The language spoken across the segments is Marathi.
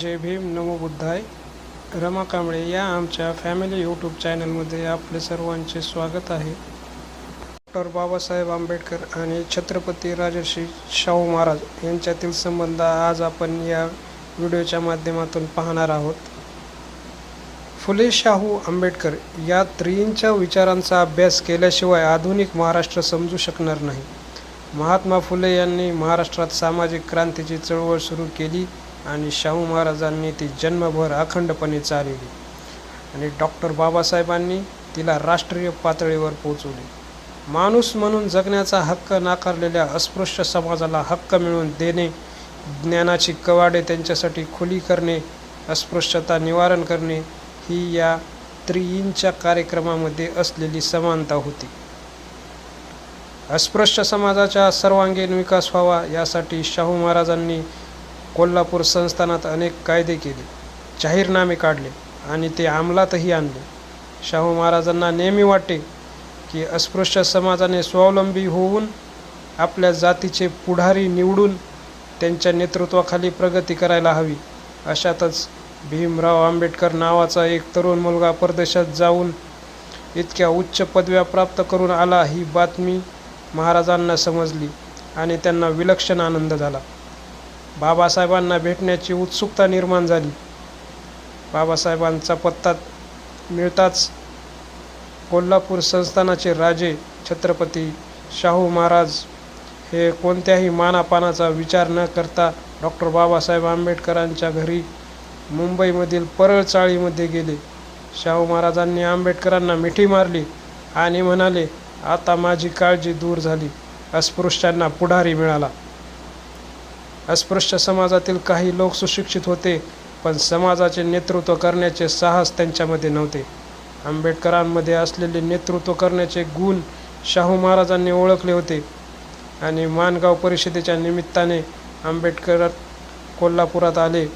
जय भीम नमो बुद्धाय. रमा कांबळे या आमच्या फॅमिली यूट्यूब चॅनलमध्ये आपले सर्वांचे स्वागत आहे. डॉक्टर बाबासाहेब आंबेडकर आणि छत्रपती राजर्षी शाहू महाराज यांच्यातील संबंध आज आपण या व्हिडिओच्या माध्यमातून पाहणार आहोत. फुले शाहू आंबेडकर या त्रियींच्या विचारांचा अभ्यास केल्याशिवाय आधुनिक महाराष्ट्र समजू शकणार नाही. महात्मा फुले यांनी महाराष्ट्रात सामाजिक क्रांतीची चळवळ सुरू केली. आणि शाहू महाराजांनी ती जन्मभर अखंडपणे चालवली. आणि डॉक्टर बाबासाहेबांनी तिला राष्ट्रीय पातळीवर पोचवले माणूस म्हणून जगण्याचा हक्क नाकारलेल्या अस्पृश्य समाजाला हक्क मिळवून देणे ज्ञानाची कवाडे त्यांच्यासाठी खुली करणे अस्पृश्यता निवारण करणे ही या त्रियींच्या कार्यक्रमामध्ये असलेली समानता होती. अस्पृश्य समाजाचा सर्वांगीण विकास व्हावा यासाठी शाहू महाराजांनी कोल्हापूर संस्थानात अनेक कायदे केले जाहीरनामे काढले आणि ते अंमलातही आणले. शाहू महाराजांना नेहमी वाटे की अस्पृश्य समाजाने स्वावलंबी होऊन आपल्या जातीचे पुढारी निवडून त्यांच्या नेतृत्वाखाली प्रगती करायला हवी अशातच भीमराव आंबेडकर नावाचा एक तरुण मुलगा परदेशात जाऊन इतक्या उच्च पदव्या प्राप्त करून आला ही बातमी महाराजांना समजली आणि त्यांना विलक्षण आनंद झाला. बाबासाहेबांना भेटण्याची उत्सुकता निर्माण झाली. बाबासाहेबांचा पत्ता मिळताच कोल्हापूर संस्थानाचे राजे छत्रपती शाहू महाराज हे कोणत्याही मानापानाचा विचार न करता डॉक्टर बाबासाहेब आंबेडकरांच्या घरी मुंबईमधील परळ चाळीमध्ये गेले. शाहू महाराजांनी आंबेडकरांना मिठी मारली आणि म्हणाले आता माझी काळजी दूर झाली. अस्पृश्यांना पुढारी मिळाला. अस्पृश्य समाजातील काही लोक सुशिक्षित होते पण समाजाचे नेतृत्व करण्याचे साहस त्यांच्यामध्ये नव्हते. आंबेडकरांमध्ये असलेले नेतृत्व करण्याचे गुण शाहू महाराजांनी ओळखले होते आणि माणगाव परिषदेच्या निमित्ताने आंबेडकर कोल्हापुरात आले.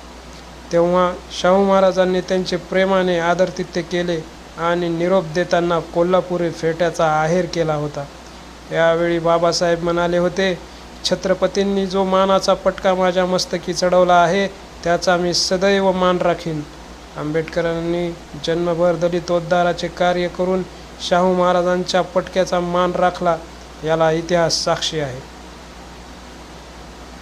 तेव्हा शाहू महाराजांनी त्यांचे प्रेमाने आदरातिथ्य केले आणि निरोप देताना कोल्हापुरी फेट्याचा आहेर केला होता. यावेळी बाबासाहेब म्हणाले होते छत्रपतींनी जो मानाचा पटका माझ्या मस्तकी चढवला आहे त्याचा मी सदैव मान राखीन. आंबेडकरांनी जन्मभर दलितोद्धाराचे कार्य करून शाहू महाराजांच्या पटक्याचा मान राखला याला इतिहास साक्षी आहे.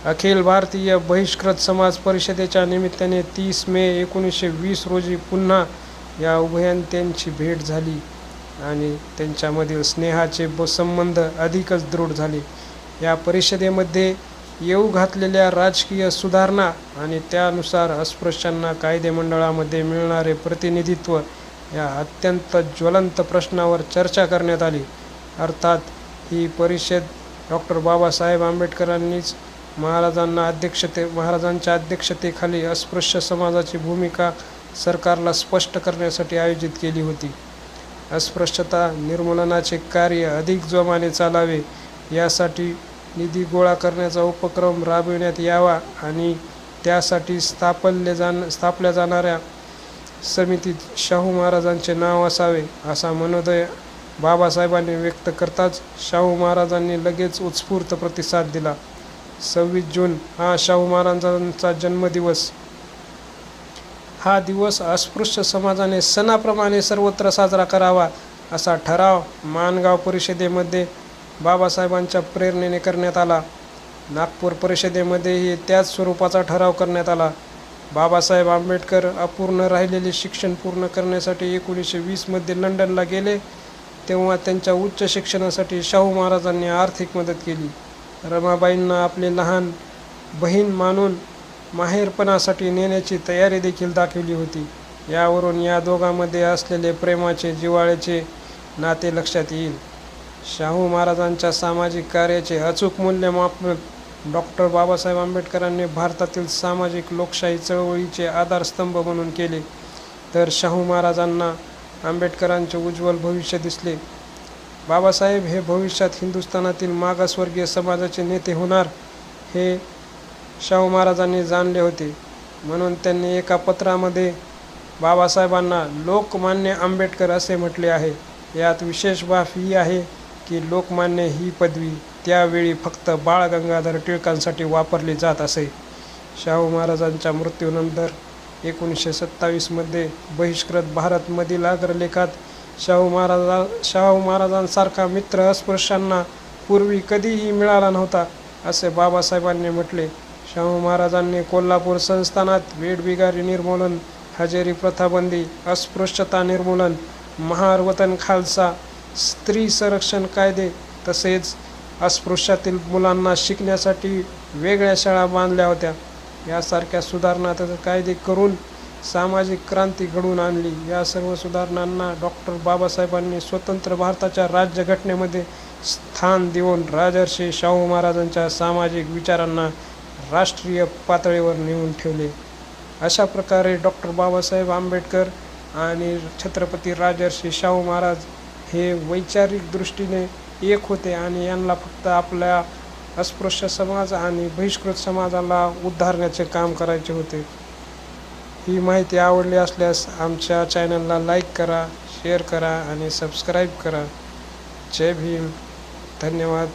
अखिल भारतीय बहिष्कृत समाज परिषदेच्या निमित्ताने तीस मे एकोणीसशे वीस रोजी पुन्हा या उभयंत्यांची भेट झाली आणि त्यांच्यामधील स्नेहाचे ब संबंध अधिकच दृढ झाले. या परिषदेमध्ये येऊ घातलेल्या राजकीय सुधारणा आणि त्यानुसार अस्पृश्यांना कायदेमंडळामध्ये मिळणारे प्रतिनिधित्व या अत्यंत ज्वलंत प्रश्नावर चर्चा करण्यात आली. अर्थात ही परिषद डॉक्टर बाबासाहेब आंबेडकरांनीच महाराजांना अध्यक्षते महाराजांच्या अध्यक्षतेखाली अस्पृश्य समाजाची भूमिका सरकारला स्पष्ट करण्यासाठी आयोजित केली होती. अस्पृश्यता निर्मूलनाचे कार्य अधिक जोमाने चालावे यासाठी निधी गोळा करण्याचा उपक्रम राबविण्यात यावा आणि त्यासाठी स्थापनले जाण स्थापल्या जाणाऱ्या समितीत शाहू महाराजांचे नाव असावे असा मनोदय बाबासाहेबांनी व्यक्त करताच शाहू महाराजांनी लगेच उत्स्फूर्त प्रतिसाद दिला. सव्वीस जून हा शाहू महाराजांचा जन्मदिवस. हा दिवस अस्पृश्य समाजाने सणाप्रमाणे सर्वत्र साजरा करावा असा ठराव मानगाव परिषदेमध्ये बाबासाहेबांच्या प्रेरणेने करण्यात आला. नागपूर परिषदेमध्येही त्याच स्वरूपाचा ठराव करण्यात आला. बाबासाहेब आंबेडकर अपूर्ण राहिलेले शिक्षण पूर्ण करण्यासाठी एकोणीसशे वीसमध्ये लंडनला गेले तेव्हा त्यांच्या उच्च शिक्षणासाठी शाहू महाराजांनी आर्थिक मदत केली. रमाबाईंना आपले लहान बहीण मानून माहेरपणासाठी नेण्याची तयारी देखील दाखवली होती. यावरून या दोघांमध्ये असलेले प्रेमाचे जिव्हाळ्याचे नाते लक्षात येईल. शाहू महाराजांच्या सामाजिक कार्याचे अचूक मूल्यमाप डॉक्टर बाबासाहेब आंबेडकरांनी भारतातील सामाजिक लोकशाही चळवळीचे आधारस्तंभ म्हणून केले. तर शाहू महाराजांना आंबेडकरांचे उज्ज्वल भविष्य दिसले. बाबासाहेब हे भविष्यात हिंदुस्थानातील मागासवर्गीय समाजाचे नेते होणार हे शाहू महाराजांनी जाणले होते. म्हणून त्यांनी एका पत्रामध्ये बाबासाहेबांना लोकमान्य आंबेडकर असे म्हटले आहे. यात विशेष बाब ही आहे की लोकमान्य ही पदवी त्यावेळी फक्त बाळ गंगाधर टिळकांसाठी वापरली जात असे. शाहू महाराजांच्या मृत्यूनंतर एकोणीसशे सत्तावीसमध्ये बहिष्कृत भारतमधील अग्रलेखात शाहू महाराजा शाहू महाराजांसारखा मित्र अस्पृश्यांना पूर्वी कधीही मिळाला नव्हता असे बाबासाहेबांनी म्हटले. शाहू महाराजांनी कोल्हापूर संस्थानात वेडबिगारी निर्मूलन हजेरी प्रथाबंदी अस्पृश्यता निर्मूलन महारवतन खालसा स्त्री संरक्षण कायदे तसेच अस्पृश्यातील मुलांना शिकण्यासाठी वेगळ्या शाळा बांधल्या होत्या. यासारख्या सुधारणा कायदे करून सामाजिक क्रांती घडवून आणली. या सर्व सुधारणांना डॉक्टर बाबासाहेबांनी स्वतंत्र भारताच्या राज्यघटनेमध्ये स्थान देऊन राजर्षी शाहू महाराजांच्या सामाजिक विचारांना राष्ट्रीय पातळीवर नेऊन ठेवले. अशा प्रकारे डॉक्टर बाबासाहेब आंबेडकर आणि छत्रपती राजर्षी शाहू महाराज हे वैचारिक दृष्टीने एक होते आणि यांना फक्त आपल्या अस्पृश्य समाज आणि बहिष्कृत समाजाला उद्धारण्याचे काम करायचे होते. ही माहिती आवडली असल्यास आमच्या चॅनलला लाईक करा शेअर करा आणि सबस्क्राईब करा. जय भीम. धन्यवाद.